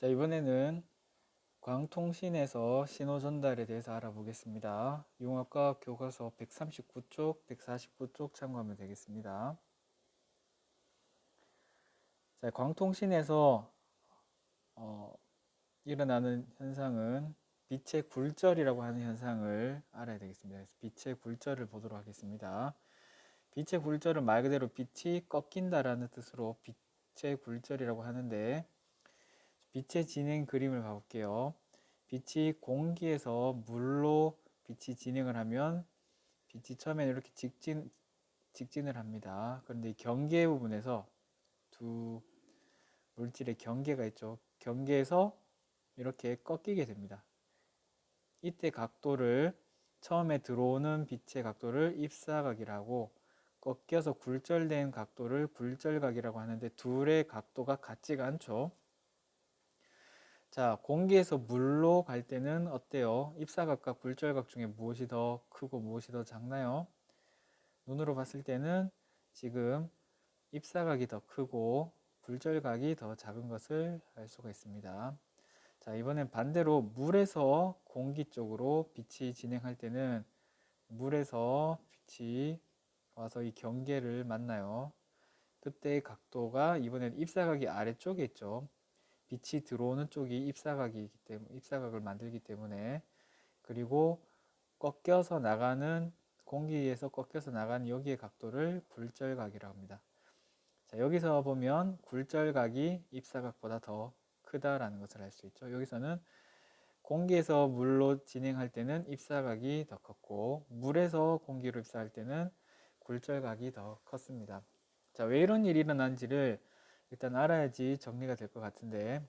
자, 이번에는 광통신에서 신호 전달에 대해서 알아보겠습니다. 융합과 교과서 139쪽, 149쪽 참고하면 되겠습니다. 자, 광통신에서 어, 일어나는 현상은 빛의 굴절이라고 하는 현상을 알아야 되겠습니다. 빛의 굴절을 보도록 하겠습니다. 빛의 굴절은 말 그대로 빛이 꺾인다라는 뜻으로 빛의 굴절이라고 하는데 빛의 진행 그림을 봐볼게요. 빛이 공기에서 물로 빛이 진행을 하면 빛이 처음에는 이렇게 직진, 직진을 합니다. 그런데 이 경계 부분에서 두 물질의 경계가 있죠. 경계에서 이렇게 꺾이게 됩니다. 이때 각도를 처음에 들어오는 빛의 각도를 입사각이라고 꺾여서 굴절된 각도를 굴절각이라고 하는데 둘의 각도가 같지가 않죠. 자, 공기에서 물로 갈 때는 어때요? 입사각과 굴절각 중에 무엇이 더 크고 무엇이 더 작나요? 눈으로 봤을 때는 지금 입사각이 더 크고 굴절각이 더 작은 것을 알 수가 있습니다. 자, 이번엔 반대로 물에서 공기 쪽으로 빛이 진행할 때는 물에서 빛이 와서 이 경계를 만나요. 그때의 각도가 이번엔 입사각이 아래쪽에 있죠. 빛이 들어오는 쪽이 입사각이기 때문에 입사각을 만들기 때문에 그리고 꺾여서 나가는 공기에서 꺾여서 나가는 여기의 각도를 굴절각이라고 합니다. 자, 여기서 보면 굴절각이 입사각보다 더 크다라는 것을 알 수 있죠. 여기서는 공기에서 물로 진행할 때는 입사각이 더 컸고 물에서 공기로 입사할 때는 굴절각이 더 컸습니다. 자, 왜 이런 일이 일어난지를 일단 알아야지 정리가 될 것 같은데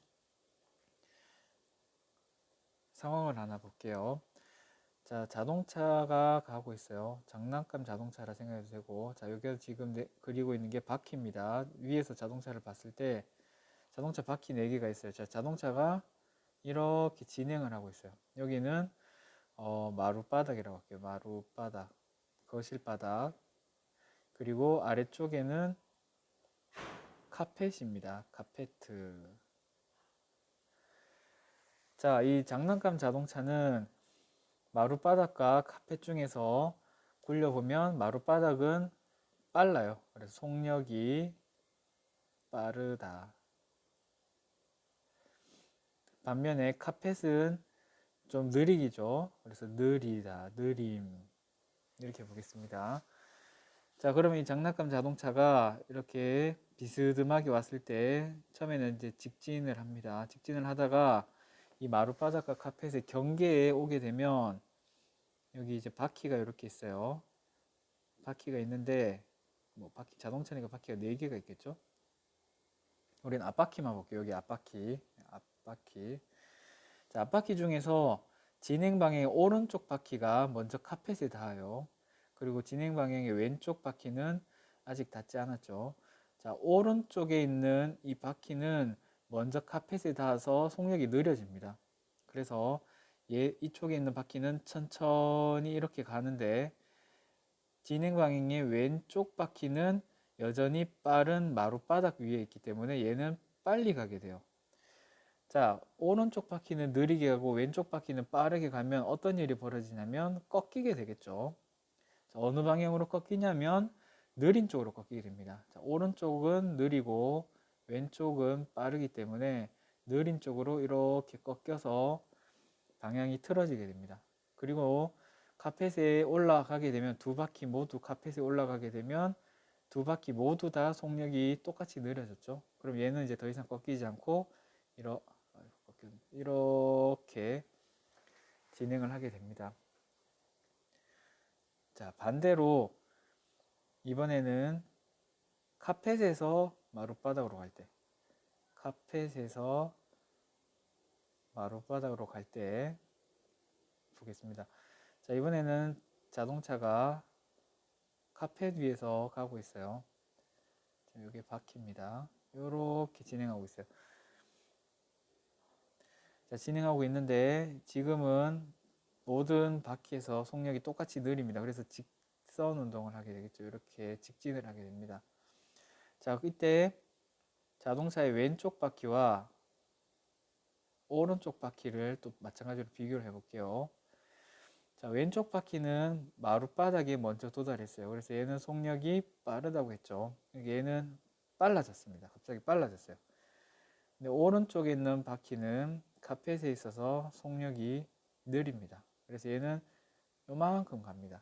상황을 하나 볼게요. 자, 자동차가 가고 있어요. 장난감 자동차라 생각해도 되고 자, 여기서 지금 네, 그리고 있는 게 바퀴입니다. 위에서 자동차를 봤을 때 자동차 바퀴 4개가 있어요. 자, 자동차가 이렇게 진행을 하고 있어요. 여기는 어, 마룻바닥이라고 할게요. 마룻바닥, 거실바닥. 그리고 아래쪽에는 카펫입니다. 카페트. 자, 이 장난감 자동차는 마룻바닥과 카펫 중에서 굴려보면 마룻바닥은 빨라요. 그래서 속력이 빠르다. 반면에 카펫은 좀 느리기죠. 그래서 느리다, 느림. 이렇게 보겠습니다. 자, 그러면 이 장난감 자동차가 이렇게 비스듬하게 왔을 때 처음에는 이제 직진을 합니다. 직진을 하다가 이 마룻바닥과 카펫의 경계에 오게 되면 여기 이제 바퀴가 이렇게 있어요. 바퀴가 있는데 뭐 바퀴 자동차니까 바퀴가 네 개가 있겠죠. 우리는 앞바퀴만 볼게요. 여기 앞바퀴, 앞바퀴. 자, 앞바퀴 중에서 진행 방향의 오른쪽 바퀴가 먼저 카펫에 닿아요. 그리고 진행 방향의 왼쪽 바퀴는 아직 닿지 않았죠. 자, 오른쪽에 있는 이 바퀴는 먼저 카펫에 닿아서 속력이 느려집니다. 그래서 얘 이쪽에 있는 바퀴는 천천히 이렇게 가는데 진행 방향의 왼쪽 바퀴는 여전히 빠른 마룻바닥 위에 있기 때문에 얘는 빨리 가게 돼요. 자, 오른쪽 바퀴는 느리게 가고 왼쪽 바퀴는 빠르게 가면 어떤 일이 벌어지냐면 꺾이게 되겠죠. 자, 어느 방향으로 꺾이냐면 느린 쪽으로 꺾이게 됩니다. 자, 오른쪽은 느리고 왼쪽은 빠르기 때문에 느린 쪽으로 이렇게 꺾여서 방향이 틀어지게 됩니다. 그리고 카펫에 올라가게 되면 두 바퀴 모두 카펫에 올라가게 되면 두 바퀴 모두 다 속력이 똑같이 느려졌죠. 그럼 얘는 이제 더 이상 꺾이지 않고 이러, 이렇게 진행을 하게 됩니다. 자, 반대로 이번에는 카펫에서 마룻바닥으로 갈 때, 카펫에서 마룻바닥으로 갈 때 보겠습니다. 자, 이번에는 자동차가 카펫 위에서 가고 있어요. 자, 이게 바퀴입니다. 이렇게 진행하고 있어요. 자, 진행하고 있는데 지금은 모든 바퀴에서 속력이 똑같이 느립니다. 그래서 직선 운동을 하게 되겠죠. 이렇게 직진을 하게 됩니다. 자, 이때 자동차의 왼쪽 바퀴와 오른쪽 바퀴를 또 마찬가지로 비교를 해볼게요. 자, 왼쪽 바퀴는 마룻바닥에 먼저 도달했어요. 그래서 얘는 속력이 빠르다고 했죠. 얘는 빨라졌습니다. 갑자기 빨라졌어요. 근데 오른쪽에 있는 바퀴는 카펫에 있어서 속력이 느립니다. 그래서 얘는 요만큼 갑니다.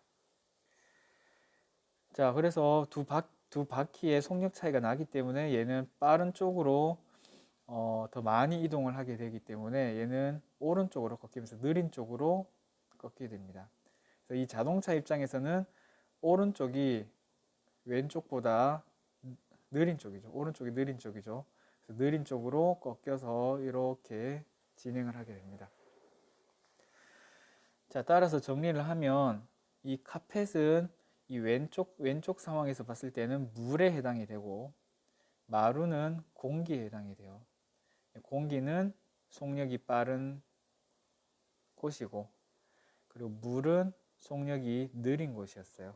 자, 그래서 두, 바, 두 바퀴의 속력 차이가 나기 때문에 얘는 빠른 쪽으로 어, 더 많이 이동을 하게 되기 때문에 얘는 오른쪽으로 꺾이면서 느린 쪽으로 꺾이게 됩니다. 그래서 이 자동차 입장에서는 오른쪽이 왼쪽보다 느린 쪽이죠. 오른쪽이 느린 쪽이죠. 느린 쪽으로 꺾여서 이렇게 진행을 하게 됩니다. 자, 따라서 정리를 하면 이 카펫은 이 왼쪽 왼쪽 상황에서 봤을 때는 물에 해당이 되고 마루는 공기에 해당이 돼요. 공기는 속력이 빠른 곳이고 그리고 물은 속력이 느린 곳이었어요.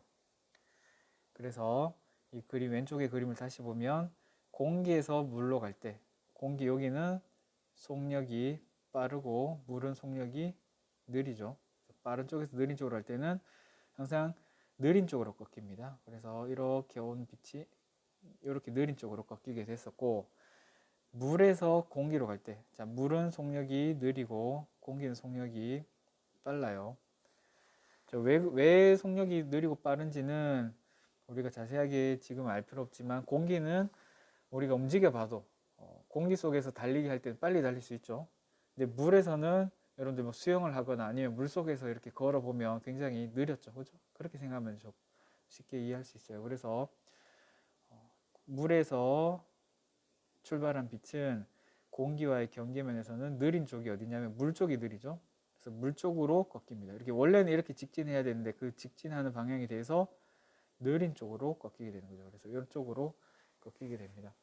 그래서 이 그림 왼쪽의 그림을 다시 보면 공기에서 물로 갈 때 공기 여기는 속력이 빠르고 물은 속력이 느리죠. 빠른 쪽에서 느린 쪽으로 할 때는 항상 느린 쪽으로 꺾입니다. 그래서 이렇게 온 빛이 이렇게 느린 쪽으로 꺾이게 됐었고 물에서 공기로 갈 때, 자 물은 속력이 느리고 공기는 속력이 빨라요. 왜, 왜 속력이 느리고 빠른지는 우리가 자세하게 지금 알 필요 없지만 공기는 우리가 움직여 봐도 어, 공기 속에서 달리기 할 때는 빨리 달릴 수 있죠. 근데 물에서는 여러분들 뭐 수영을 하거나 아니면 물 속에서 이렇게 걸어 보면 굉장히 느렸죠, 그죠? 그렇게 생각하면 좀 쉽게 이해할 수 있어요. 그래서 어, 물에서 출발한 빛은 공기와의 경계면에서는 느린 쪽이 어디냐면 물 쪽이 느리죠. 그래서 물 쪽으로 꺾입니다. 이렇게 원래는 이렇게 직진해야 되는데 그 직진하는 방향에 대해서 느린 쪽으로 꺾이게 되는 거죠. 그래서 이쪽으로 꺾이게 됩니다.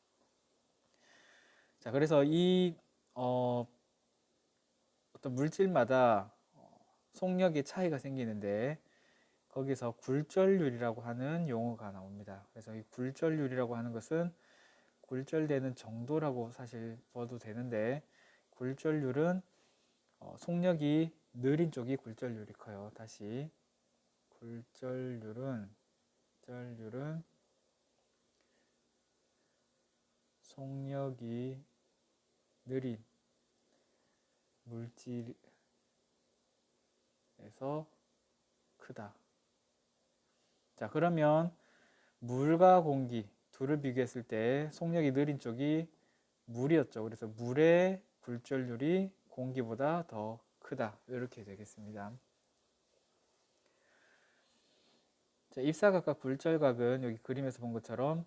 자, 그래서 이 어, 어떤 물질마다 속력의 차이가 생기는데 거기서 굴절률이라고 하는 용어가 나옵니다. 그래서 이 굴절률이라고 하는 것은 굴절되는 정도라고 사실 봐도 되는데 굴절률은 어, 속력이 느린 쪽이 굴절률이 커요. 다시 굴절률은 굴절률은 속력이 느린 물질에서 크다. 자, 그러면 물과 공기 둘을 비교했을 때 속력이 느린 쪽이 물이었죠. 그래서 물의 굴절률이 공기보다 더 크다. 이렇게 되겠습니다. 자, 입사각과 굴절각은 여기 그림에서 본 것처럼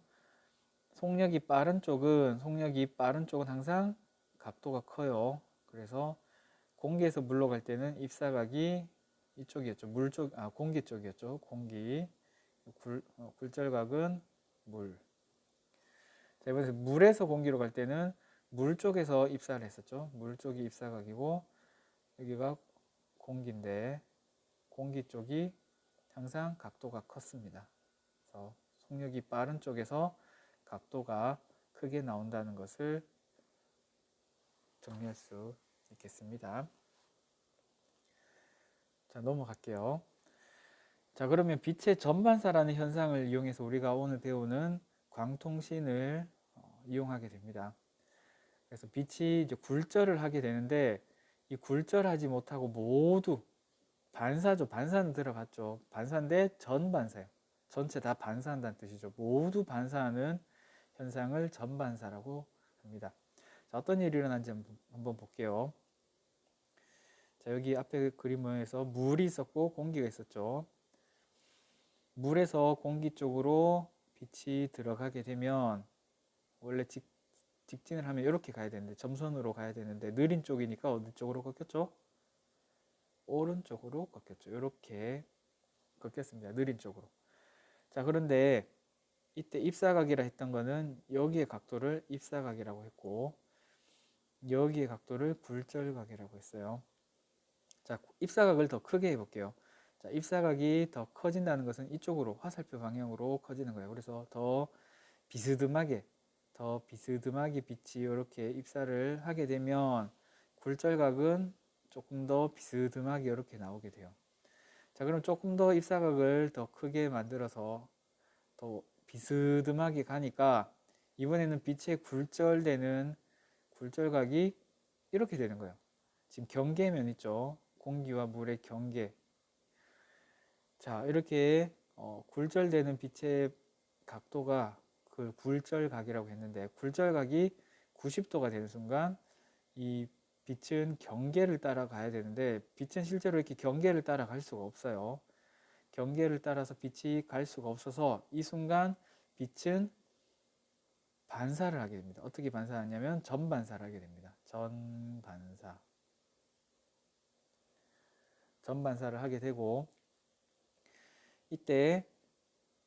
속력이 빠른 쪽은 속력이 빠른 쪽은 항상 각도가 커요. 그래서 공기에서 물로 갈 때는 입사각이 이쪽이었죠. 물 쪽, 아 공기 쪽이었죠. 공기. 굴, 어, 굴절각은 물. 자, 이번에 물에서 공기로 갈 때는 물 쪽에서 입사를 했었죠. 물 쪽이 입사각이고 여기가 공기인데 공기 쪽이 항상 각도가 컸습니다. 그래서 속력이 빠른 쪽에서 각도가 크게 나온다는 것을 정리할 수 있겠습니다. 자, 넘어갈게요. 자, 그러면 빛의 전반사라는 현상을 이용해서 우리가 오늘 배우는 광통신을 어, 이용하게 됩니다. 그래서 빛이 이제 굴절을 하게 되는데 이 굴절하지 못하고 모두 반사죠. 반사는 들어봤죠. 반사인데 전반사요. 전체 다 반사한다는 뜻이죠. 모두 반사하는 현상을 전반사라고 합니다. 자, 어떤 일이 일어난지 한번, 한번 볼게요. 자, 여기 앞에 그림에서 물이 있었고 공기가 있었죠. 물에서 공기 쪽으로 빛이 들어가게 되면 원래 직, 직진을 하면 이렇게 가야 되는데 점선으로 가야 되는데 느린 쪽이니까 어디 쪽으로 꺾였죠? 오른쪽으로 꺾였죠. 이렇게 꺾였습니다. 느린 쪽으로. 자, 그런데 이때 입사각이라 했던 거는 여기의 각도를 입사각이라고 했고 여기의 각도를 굴절각이라고 했어요. 자, 입사각을 더 크게 해볼게요. 자, 입사각이 더 커진다는 것은 이쪽으로 화살표 방향으로 커지는 거예요. 그래서 더 비스듬하게 더 비스듬하게 빛이 이렇게 입사를 하게 되면 굴절각은 조금 더 비스듬하게 이렇게 나오게 돼요. 자, 그럼 조금 더 입사각을 더 크게 만들어서 더 비스듬하게 가니까 이번에는 빛의 굴절되는 굴절각이 이렇게 되는 거예요. 지금 경계면 있죠. 공기와 물의 경계. 자, 이렇게 어, 굴절되는 빛의 각도가 그 굴절각이라고 했는데 굴절각이 90도가 되는 순간 이 빛은 경계를 따라가야 되는데 빛은 실제로 이렇게 경계를 따라갈 수가 없어요. 경계를 따라서 빛이 갈 수가 없어서 이 순간 빛은 반사를 하게 됩니다. 어떻게 반사하냐면 전반사를 하게 됩니다. 전반사. 전반사를 하게 되고 이때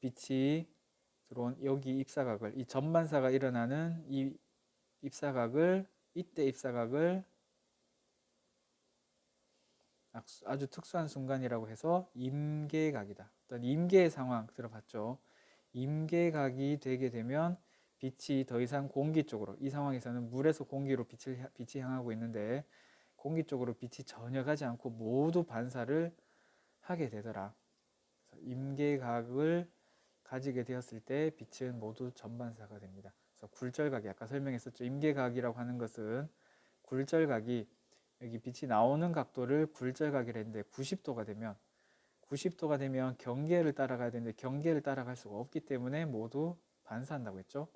빛이 들어온 여기 입사각을 이 전반사가 일어나는 이 입사각을 이때 입사각을 아주 특수한 순간이라고 해서 임계각이다. 어떤 임계의 상황 들어봤죠? 임계각이 되게 되면 빛이 더 이상 공기 쪽으로 이 상황에서는 물에서 공기로 빛을 빛이 향하고 있는데 공기 쪽으로 빛이 전혀 가지 않고 모두 반사를 하게 되더라. 임계각을 가지게 되었을 때 빛은 모두 전반사가 됩니다. 그래서 굴절각이 아까 설명했었죠. 임계각이라고 하는 것은 굴절각이 여기 빛이 나오는 각도를 굴절각이라 했는데 90도가 되면 90도가 되면 경계를 따라가야 되는데 경계를 따라갈 수가 없기 때문에 모두 반사한다고 했죠.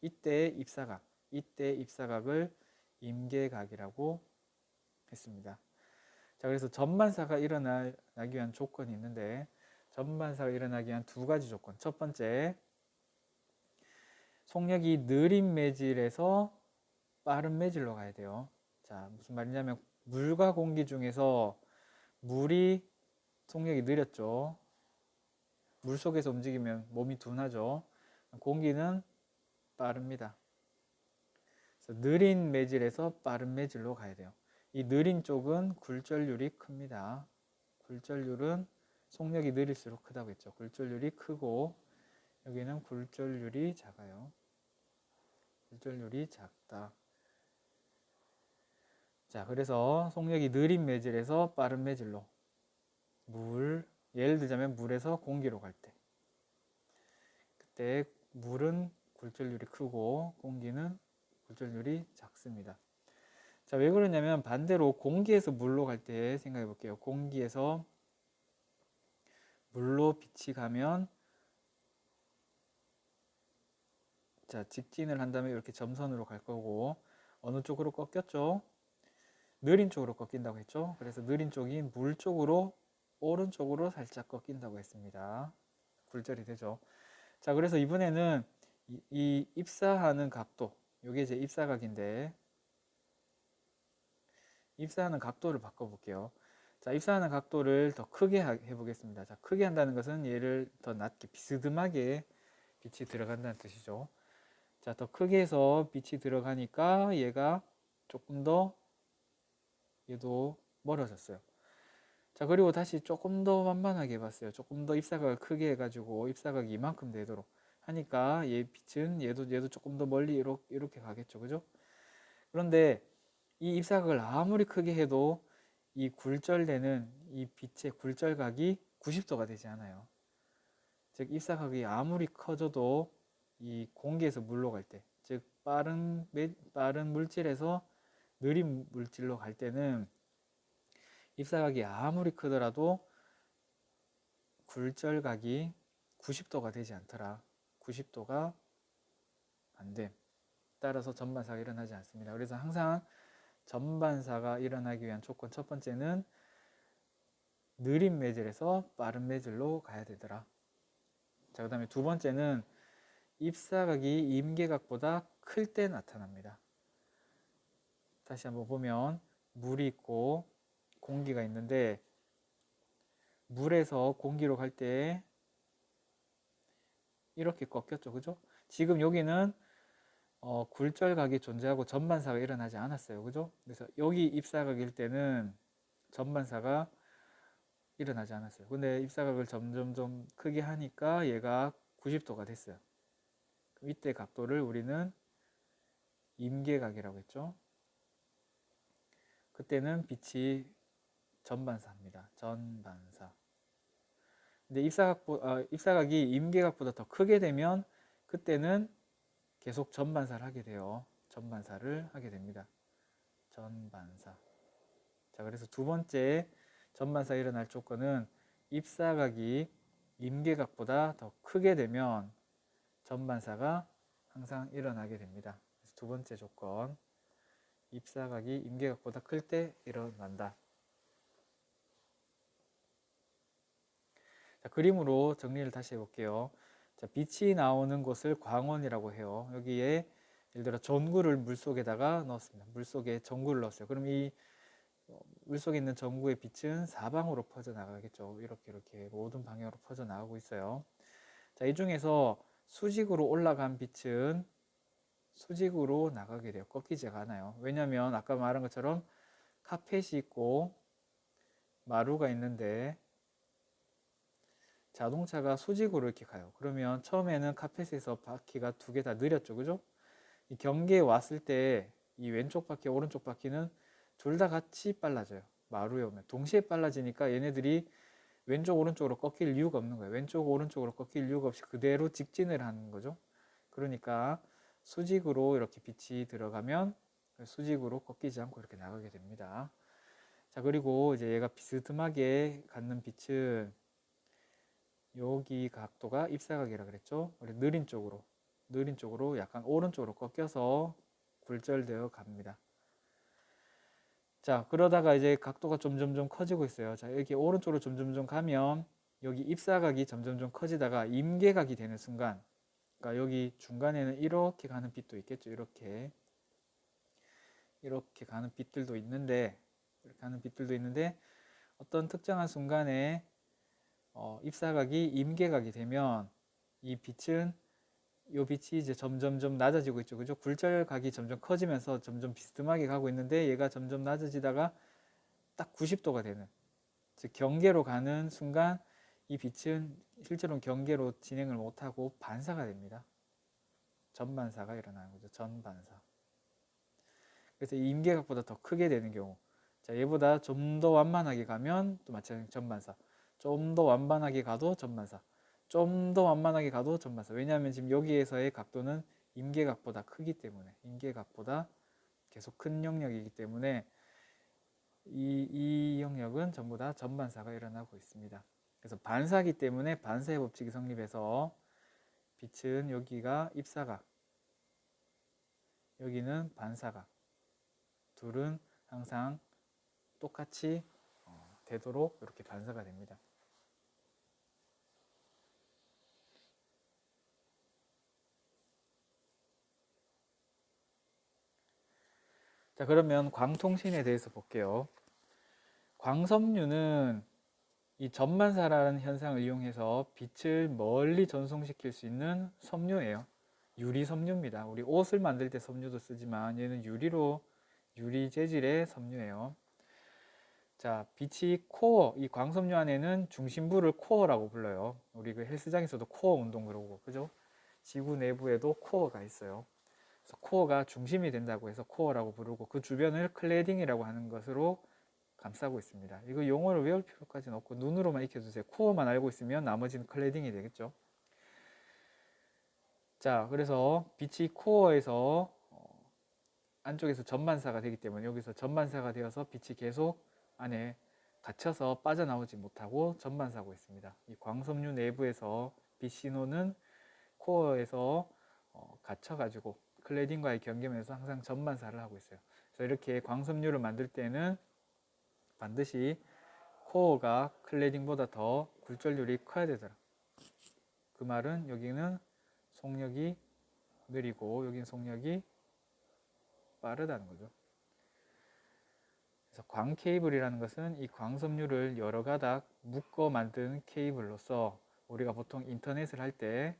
이때 입사각, 이때 입사각을 임계각이라고 했습니다. 자, 그래서 전반사가 일어나기 위한 조건이 있는데 전반사가 일어나기 위한 두 가지 조건. 첫 번째, 속력이 느린 매질에서 빠른 매질로 가야 돼요. 자, 무슨 말이냐면 물과 공기 중에서 물이 속력이 느렸죠. 물 속에서 움직이면 몸이 둔하죠. 공기는 빠릅니다. 느린 매질에서 빠른 매질로 가야 돼요. 이 느린 쪽은 굴절률이 큽니다. 굴절률은 속력이 느릴수록 크다고 했죠. 굴절률이 크고 여기는 굴절률이 작아요. 굴절률이 작다. 자, 그래서 속력이 느린 매질에서 빠른 매질로 물, 예를 들자면 물에서 공기로 갈 때. 그때 물은 굴절률이 크고 공기는 굴절률이 작습니다. 자, 왜 그러냐면 반대로 공기에서 물로 갈 때 생각해 볼게요. 공기에서 물로 빛이 가면 자, 직진을 한다면 이렇게 점선으로 갈 거고 어느 쪽으로 꺾였죠? 느린 쪽으로 꺾인다고 했죠. 그래서 느린 쪽이 물 쪽으로 오른쪽으로 살짝 꺾인다고 했습니다. 굴절이 되죠. 자, 그래서 이번에는 이, 이 입사하는 각도, 이게 이제 입사각인데 입사하는 각도를 바꿔볼게요. 자, 입사하는 각도를 더 크게 해보겠습니다. 자, 크게 한다는 것은 얘를 더 낮게 비스듬하게 빛이 들어간다는 뜻이죠. 자, 더 크게 해서 빛이 들어가니까 얘가 조금 더 얘도 멀어졌어요. 자, 그리고 다시 조금 더 만만하게 해봤어요. 조금 더 입사각을 크게 해가지고 입사각이 이만큼 되도록 하니까 얘 빛은 얘도 얘도 조금 더 멀리 이렇게, 이렇게 가겠죠. 그죠? 그런데 이 입사각을 아무리 크게 해도 이 굴절되는 이 빛의 굴절각이 90도가 되지 않아요. 즉 입사각이 아무리 커져도 이 공기에서 물로 갈 때, 즉 빠른 빠른 물질에서 느린 물질로 갈 때는 입사각이 아무리 크더라도 굴절각이 90도가 되지 않더라. 90도가 안 돼. 따라서 전반사가 일어나지 않습니다. 그래서 항상 전반사가 일어나기 위한 조건 첫 번째는 느린 매질에서 빠른 매질로 가야 되더라. 자, 그 다음에 두 번째는 입사각이 임계각보다 클 때 나타납니다. 다시 한번 보면 물이 있고 공기가 있는데 물에서 공기로 갈 때 이렇게 꺾였죠. 그죠? 지금 여기는 어, 굴절각이 존재하고 전반사가 일어나지 않았어요. 그죠? 그래서 여기 입사각일 때는 전반사가 일어나지 않았어요. 근데 입사각을 점점 좀 크게 하니까 얘가 90도가 됐어요. 이때 각도를 우리는 임계각이라고 했죠. 그때는 빛이 전반사입니다. 전반사. 근데 입사각 어, 입사각이 임계각보다 더 크게 되면 그때는 계속 전반사를 하게 돼요. 전반사를 하게 됩니다. 전반사. 자, 그래서 두 번째 전반사 일어날 조건은 입사각이 임계각보다 더 크게 되면 전반사가 항상 일어나게 됩니다. 그래서 두 번째 조건. 입사각이 임계각보다 클 때 일어난다. 자, 그림으로 정리를 다시 해볼게요. 자, 빛이 나오는 곳을 광원이라고 해요. 여기에 예를 들어 전구를 물 속에다가 넣었습니다. 물 속에 전구를 넣었어요. 그럼 이 어, 물속에 있는 전구의 빛은 사방으로 퍼져 나가겠죠. 이렇게 이렇게 모든 방향으로 퍼져 나가고 있어요. 자, 이 중에서 수직으로 올라간 빛은 수직으로 나가게 돼요. 꺾이지가 않아요. 왜냐하면 아까 말한 것처럼 카펫이 있고 마루가 있는데 자동차가 수직으로 이렇게 가요. 그러면 처음에는 카펫에서 바퀴가 두 개 다 느렸죠. 그죠? 이 경계에 왔을 때 이 왼쪽 바퀴, 오른쪽 바퀴는 둘 다 같이 빨라져요. 마루에 오면. 동시에 빨라지니까 얘네들이 왼쪽, 오른쪽으로 꺾일 이유가 없는 거예요. 왼쪽, 오른쪽으로 꺾일 이유가 없이 그대로 직진을 하는 거죠. 그러니까 수직으로 이렇게 빛이 들어가면 수직으로 꺾이지 않고 이렇게 나가게 됩니다. 자, 그리고 이제 얘가 비스듬하게 갖는 빛은 여기 각도가 입사각이라 그랬죠. 우리 느린 쪽으로 느린 쪽으로 약간 오른쪽으로 꺾여서 굴절되어 갑니다. 자 그러다가 이제 각도가 점점점 커지고 있어요. 자 여기 오른쪽으로 점점점 가면 여기 입사각이 점점점 커지다가 임계각이 되는 순간 그러니까 여기 중간에는 이렇게 가는 빛도 있겠죠. 이렇게 이렇게 가는 빛들도 있는데 이렇게 가는 빛들도 있는데 어떤 특정한 순간에 어, 입사각이 임계각이 되면 이 빛은 이 빛이 이제 점점점 낮아지고 있죠. 그죠? 굴절각이 점점 커지면서 점점 비스듬하게 가고 있는데 얘가 점점 낮아지다가 딱 90도가 되는 즉 경계로 가는 순간 이 빛은 실제로는 경계로 진행을 못하고 반사가 됩니다. 전반사가 일어나는 거죠. 전반사. 그래서 이 임계각보다 더 크게 되는 경우 자 얘보다 좀 더 완만하게 가면 또 마찬가지 전반사 좀 더 완만하게 가도 전반사 좀 더 완만하게 가도 전반사 왜냐하면 지금 여기에서의 각도는 임계각보다 크기 때문에 임계각보다 계속 큰 영역이기 때문에 이, 이 영역은 전부 다 전반사가 일어나고 있습니다. 그래서 반사기 때문에 반사의 법칙이 성립해서 빛은 여기가 입사각, 여기는 반사각. 둘은 항상 똑같이 어, 되도록 이렇게 반사가 됩니다. 자, 그러면 광통신에 대해서 볼게요. 광섬유는 이 전반사라는 현상을 이용해서 빛을 멀리 전송시킬 수 있는 섬유예요. 유리 섬유입니다. 우리 옷을 만들 때 섬유도 쓰지만 얘는 유리로 유리 재질의 섬유예요. 자, 빛이 코어, 이 광섬유 안에는 중심부를 코어라고 불러요. 우리 그 헬스장에서도 코어 운동 그러고, 그죠? 지구 내부에도 코어가 있어요. 코어가 중심이 된다고 해서 코어라고 부르고 그 주변을 클레딩이라고 하는 것으로 감싸고 있습니다. 이거 용어를 외울 필요까지는 없고 눈으로만 익혀주세요. 코어만 알고 있으면 나머지는 클레딩이 되겠죠. 자, 그래서 빛이 코어에서 어, 안쪽에서 전반사가 되기 때문에 여기서 전반사가 되어서 빛이 계속 안에 갇혀서 빠져나오지 못하고 전반사고 있습니다. 이 광섬유 내부에서 빛 신호는 코어에서 어, 갇혀가지고 클레딩과의 경계면서 항상 전반사를 하고 있어요. 그래서 이렇게 광섬유를 만들 때는 반드시 코어가 클레딩보다 더 굴절률이 커야 되더라. 그 말은 여기는 속력이 느리고 여기는 속력이 빠르다는 거죠. 그래서 광 케이블이라는 것은 이 광섬유를 여러 가닥 묶어 만든 케이블로서 우리가 보통 인터넷을 할 때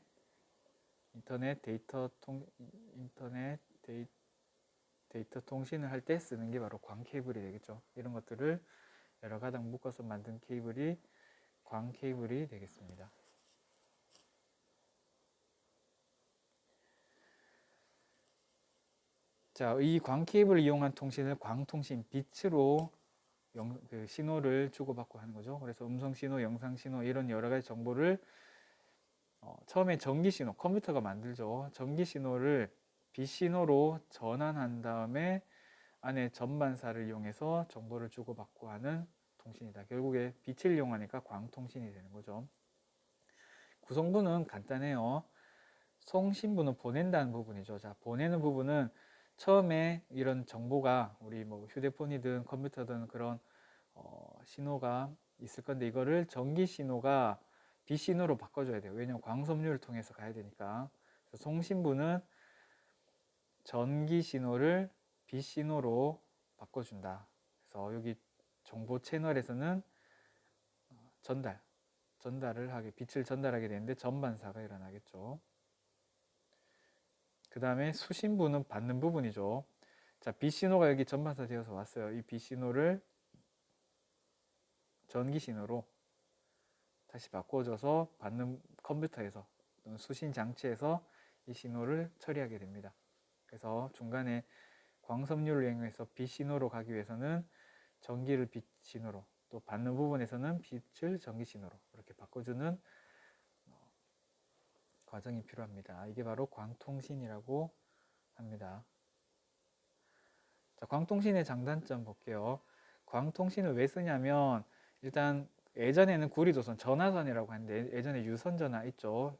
인터넷 데이터 통 인터넷 데이, 데이터 통신을 할 때 쓰는 게 바로 광 케이블이 되겠죠. 이런 것들을 여러 가닥 묶어서 만든 케이블이 광 케이블이 되겠습니다. 자, 이 광 케이블을 이용한 통신을 광통신 빛으로 영, 그 신호를 주고받고 하는 거죠. 그래서 음성 신호, 영상 신호 이런 여러 가지 정보를 어, 처음에 전기 신호, 컴퓨터가 만들죠. 전기 신호를 빛 신호로 전환한 다음에 안에 전반사를 이용해서 정보를 주고받고 하는 통신이다. 결국에 빛을 이용하니까 광통신이 되는 거죠. 구성부는 간단해요. 송신부는 보낸다는 부분이죠. 자, 보내는 부분은 처음에 이런 정보가 우리 뭐 휴대폰이든 컴퓨터든 그런 어, 신호가 있을 건데 이거를 전기 신호가 빛 신호로 바꿔줘야 돼요. 왜냐면 광섬유를 통해서 가야 되니까. 송신부는 전기 신호를 빛 신호로 바꿔준다. 그래서 여기 정보 채널에서는 어, 전달, 전달을 하게 빛을 전달하게 되는데 전반사가 일어나겠죠. 그 다음에 수신부는 받는 부분이죠. 자, 빛 신호가 여기 전반사 되어서 왔어요. 이 빛 신호를 전기 신호로 다시 바꿔줘서 받는 컴퓨터에서 수신 장치에서 이 신호를 처리하게 됩니다. 그래서 중간에 광섬유를 이용해서 빛 신호로 가기 위해서는 전기를 빛 신호로 또 받는 부분에서는 빛을 전기 신호로 이렇게 바꿔주는 어, 과정이 필요합니다. 이게 바로 광통신이라고 합니다. 자, 광통신의 장단점 볼게요. 광통신을 왜 쓰냐면 일단 예전에는 구리도선 전화선이라고 하는데 예전에 유선 전화 있죠.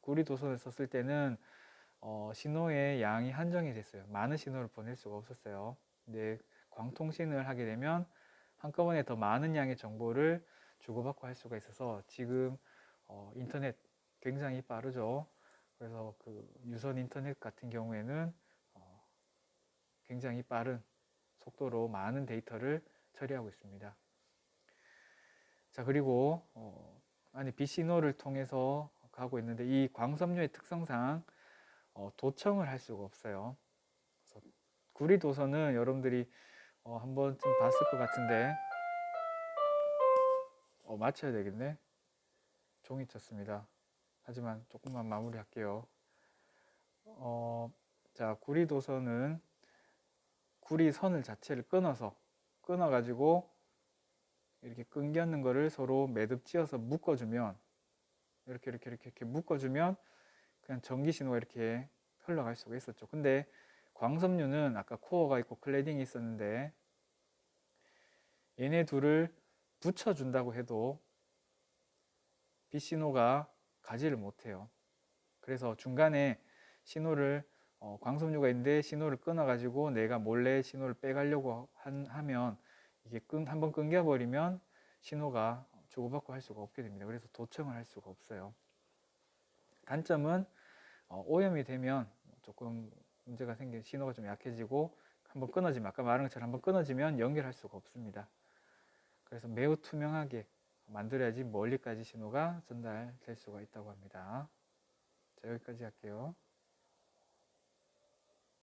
구리도선을 썼을 때는 어, 신호의 양이 한정이 됐어요. 많은 신호를 보낼 수가 없었어요. 근데 광통신을 하게 되면 한꺼번에 더 많은 양의 정보를 주고받고 할 수가 있어서 지금 어, 인터넷 굉장히 빠르죠. 그래서 그 유선 인터넷 같은 경우에는 어, 굉장히 빠른 속도로 많은 데이터를 처리하고 있습니다. 자 그리고 어, 아니 빛 신호를 통해서 가고 있는데 이 광섬유의 특성상 어, 도청을 할 수가 없어요. 그래서 구리 도서는 여러분들이 어, 한 번쯤 봤을 것 같은데 어, 맞춰야 되겠네. 종이 쳤습니다. 하지만 조금만 마무리할게요. 어, 자 구리 도서는 구리 선을 자체를 끊어서 끊어가지고 이렇게 끊겼는 거를 서로 매듭 지어서 묶어주면 이렇게 이렇게 이렇게 이렇게 묶어주면 그냥 전기 신호가 이렇게 흘러갈 수가 있었죠. 근데 광섬유는 아까 코어가 있고 클레딩이 있었는데 얘네 둘을 붙여준다고 해도 빛 신호가 가지를 못해요. 그래서 중간에 신호를 어, 광섬유가 있는데 신호를 끊어가지고 내가 몰래 신호를 빼가려고 한, 하면 이게 끈, 한번 끊겨버리면 신호가 주고받고 할 수가 없게 됩니다. 그래서 도청을 할 수가 없어요. 단점은 어, 오염이 되면 조금 문제가 생겨 신호가 좀 약해지고 한번 끊어지면 아까 말한 것처럼 한번 끊어지면 연결할 수가 없습니다. 그래서 매우 투명하게 만들어야지 멀리까지 신호가 전달될 수가 있다고 합니다. 자, 여기까지 할게요.